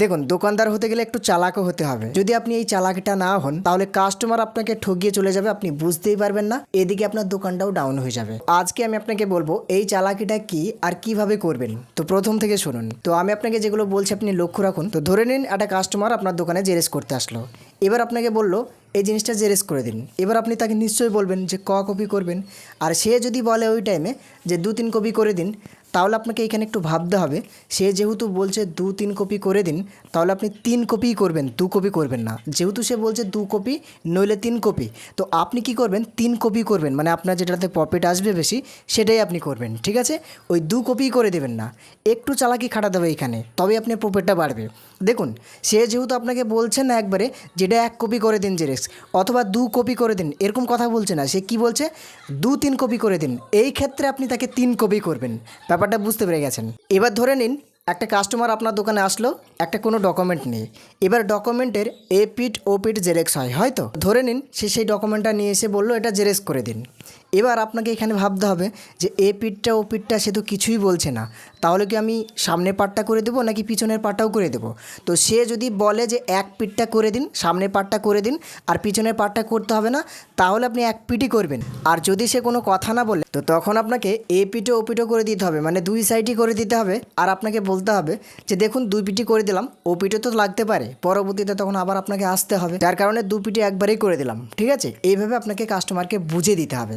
দেখুন, দোকানদার হতে গেলে একটু চালাকও হতে হবে। যদি আপনি এই চালাকিটা না হন, তাহলে কাস্টমার আপনাকে ঠকিয়ে চলে যাবে, আপনি বুঝতেই পারবেন না। এদিকে আপনার দোকানটাও ডাউন হয়ে যাবে। আজকে আমি আপনাকে বলব, এই চালাকিটা কি আর কীভাবে করবেন? তো প্রথম থেকে শুনুন। তো আমি আপনাকে যেগুলো বলছি, আপনি লক্ষ্য রাখুন। তো ধরে নিন, একটা কাস্টমার আপনার দোকানে জেরেস করতে আসলো। এবার আপনাকে বলল, এই জিনিসটা জেরেস করে দিন। এবার আপনি তাকে নিশ্চয়ই বলবেন যে, ক কপি করবেন? আর সে যদি বলে ওই টাইমে যে দু তিন কপি করে দিন। তাহলে আপনাকে এখানে একটু ভাবতে হবে। সে যেহেতু বলছে দু তিন কপি করে দিন, তাহলে আপনি তিন কপিই করবেন, দু কপি করবেন না। যেহেতু সে বলছে দু কপি, নইলে তিন কপি। তো আপনি কি করবেন? তিন কপি করবেন মানে আপনার যেটাতে প্রফিট আসবে বেশি, সেটাই আপনি করবেন, ঠিক আছে? ওই দু কপি করে দেবেন না। একটু চালাকি খাটাতে হবে এখানে, তবে আপনার প্রফিটটা বাড়বে। দেখুন, সে যেহেতু আপনাকে বলছে না একবারে যেটা এক কপি করে দিন জেরেক্স, অথবা দু কপি করে দিন, এরকম কথা বলছে না। সে কি বলছে? দু তিন কপি করে দিন। এই ক্ষেত্রে আপনি তাকে তিন কপি করবেন। ব্যাপারটা বুঝতে পেরে গেছেন। এবার ধরে নিন, একটা কাস্টমার আপনার দোকানে আসলো, একটা কোনো ডকুমেন্ট নেই। এবার ডকুমেন্টের এ পিট ও পিট জেরেক্স হয়, হয়তো? ধরে নিন, সে সেই ডকুমেন্টটা নিয়ে এসে বলল, এটা জেরেক্স করে দিন। এবার আপনাকে এখানে ভাবতে হবে যে এ পিটটা ও পিটটা সে তো কিছুই বলছে না। তাহলে কি আমি সামনের পার্টটা করে দেবো নাকি পিছনের পার্টটাও করে দেবো? তো সে যদি বলে যে এক পিঠটা করে দিন, সামনের পার্টটা করে দিন, আর পিছনের পার্টটা করতে হবে না, তাহলে আপনি এক পিটি করবেন। আর যদি সে কোনো কথা না বলে, তো তখন আপনাকে এ পিঠে ও পিঠও করে দিতে হবে। মানে দুই সাইডই করে দিতে হবে। আর আপনাকে বলতে হবে যে দেখুন, দুই পিটি করে দিলাম, ও পিঠে তো লাগতে পারে। পরবর্তীতে তখন আবার আপনাকে আসতে হবে। যার কারণে দু পিটি একবারেই করে দিলাম, ঠিক আছে? এইভাবে আপনাকে কাস্টমারকে বুঝে দিতে হবে।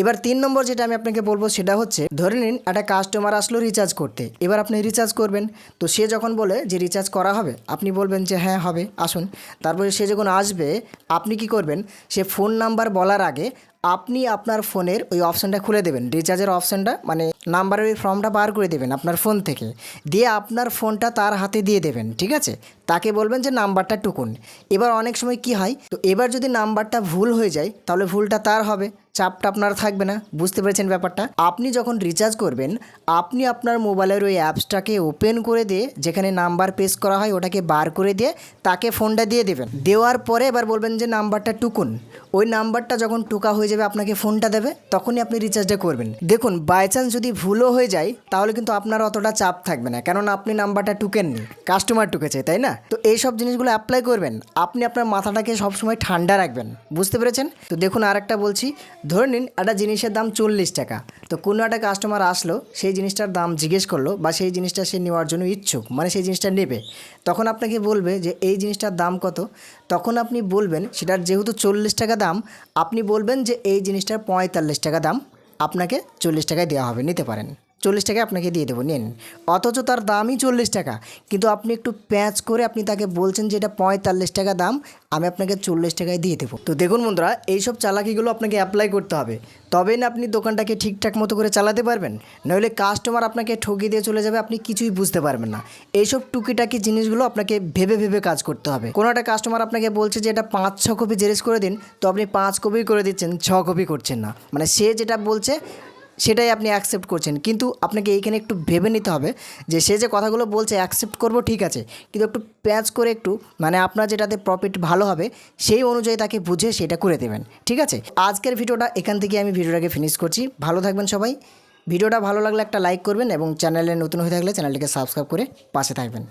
এবার তিন নম্বর যেটা আমি আপনাকে বলব, সেটা হচ্ছে, ধরে নিন একটা কাস্টমার আসলো রিচার্জ করতে। এবার আপনি রিচার্জ করবেন। তো সে যখন বলে যে রিচার্জ করা হবে, আপনি বলবেন যে হ্যাঁ হবে, আসুন। তারপরে সে যখন আসবে, আপনি কি করবেন, সে ফোন নাম্বার বলার আগে আপনি আপনার ফোনের ওই অপশানটা খুলে দেবেন। রিচার্জের অপশানটা মানে নাম্বারের ওই ফর্মটা বার করে দেবেন আপনার ফোন থেকে। দিয়ে আপনার ফোনটা তার হাতে দিয়ে দেবেন, ঠিক আছে? তাকে বলবেন যে নাম্বারটা টুকুন। এবার অনেক সময় কি হয়, তো এবার যদি নাম্বারটা ভুল হয়ে যায়, তাহলে ভুলটা তার হবে। চাপটা আপনার থাকবে না, বুঝতে পেরেছেন ব্যাপারটা? আপনি যখন রিচার্জ করবেন, আপনি আপনার মোবাইলের ওই অ্যাপসটাকে ওপেন করে দিয়ে, যেখানে নাম্বার পেস করা হয়, ওটাকে বার করে দিয়ে, তাকে ফোনটা দিয়ে দেবেন। দেওয়ার পরে এবার বলবেন যে নাম্বারটা টুকুন। ওই নাম্বারটা যখন টুকা হয়ে যাবে, আপনাকে ফোনটা দেবে, তখনই আপনি রিচার্জটা করবেন। দেখুন বাই চান্স যদি ভুলও হয়ে যায়, তাহলে কিন্তু আপনার অতটা চাপ থাকবে না, কেননা আপনি নাম্বারটা টুকেননি কাস্টমার টুকেছে, তাই না? তো এই সব জিনিসগুলো অ্যাপ্লাই করবেন, আপনি আপনার মাথাটাকে সবসময় ঠান্ডা রাখবেন, বুঝতে পেরেছেন? তো দেখুন, আরেকটা বলছি, ধরে নিন, একটা জিনিসের দাম চল্লিশ টাকা। তো কোনো একটা কাস্টমার আসলো, সেই জিনিসটার দাম জিজ্ঞেস করল বা সেই জিনিসটা সে নেওয়ার জন্য ইচ্ছুক মানে সেই জিনিসটা নেবে। তখন আপনাকে বলবে যে এই জিনিসটার দাম কত? তখন আপনি বলবেন সেটার যেহেতু চল্লিশ টাকা দাম, আপনি বলবেন যে এই জিনিসটার পঁয়তাল্লিশ টাকা দাম, আপনাকে চল্লিশ টাকায় দেওয়া হবে, নিতে পারেন। চল্লিশ টাকা আপনাকে দিয়ে দেবো, নিন। অথচ তার দামই চল্লিশ টাকা। কিন্তু আপনি একটু প্যাঁচ করে আপনি তাকে বলছেন যে এটা পঁয়তাল্লিশ টাকা দাম, আমি আপনাকে চল্লিশ টাকায় দিয়ে দেবো। তো দেখুন বন্ধুরা, এইসব চালাকিগুলো আপনাকে অ্যাপ্লাই করতে হবে। তবেই না আপনি দোকানটাকে ঠিকঠাক মতো করে চালাতে পারবেন? নইলে কাস্টমার আপনাকে ঠকিয়ে দিয়ে চলে যাবে, আপনি কিছুই বুঝতে পারবেন না। এইসব টুকিটাকি জিনিসগুলো আপনাকে ভেবে ভেবে কাজ করতে হবে। কোনো একটা কাস্টমার আপনাকে বলছে যে এটা পাঁচ, ছ কপি জেরেস করে দিন, তো আপনি পাঁচ কপি করে দিচ্ছেন, ছ কপি করছেন না। মানে সে যেটা বলছে সেটাই আপনি অ্যাকসেপ্ট করছেন। কিন্তু আপনাকে এইখানে একটু ভেবে নিতে হবে যে সে যে কথাগুলো বলছে অ্যাকসেপ্ট করব, ঠিক আছে। কিন্তু একটু প্যাচ করে একটু মানে আপনার যেটাতে প্রফিট ভালো হবে, সেই অনুযায়ী তাকে বুঝে সেটা করে দেবেন। ঠিক আছে? আজকের ভিডিওটা এখান থেকে আমি ভিডিওটাকে ফিনিশ করছি। ভালো থাকবেন সবাই। ভিডিওটা ভালো লাগলে একটা লাইক করবেন এবং চ্যানেলে নতুন হয়ে থাকলে চ্যানেলটিকে সাবস্ক্রাইব করে পাশে থাকবেন।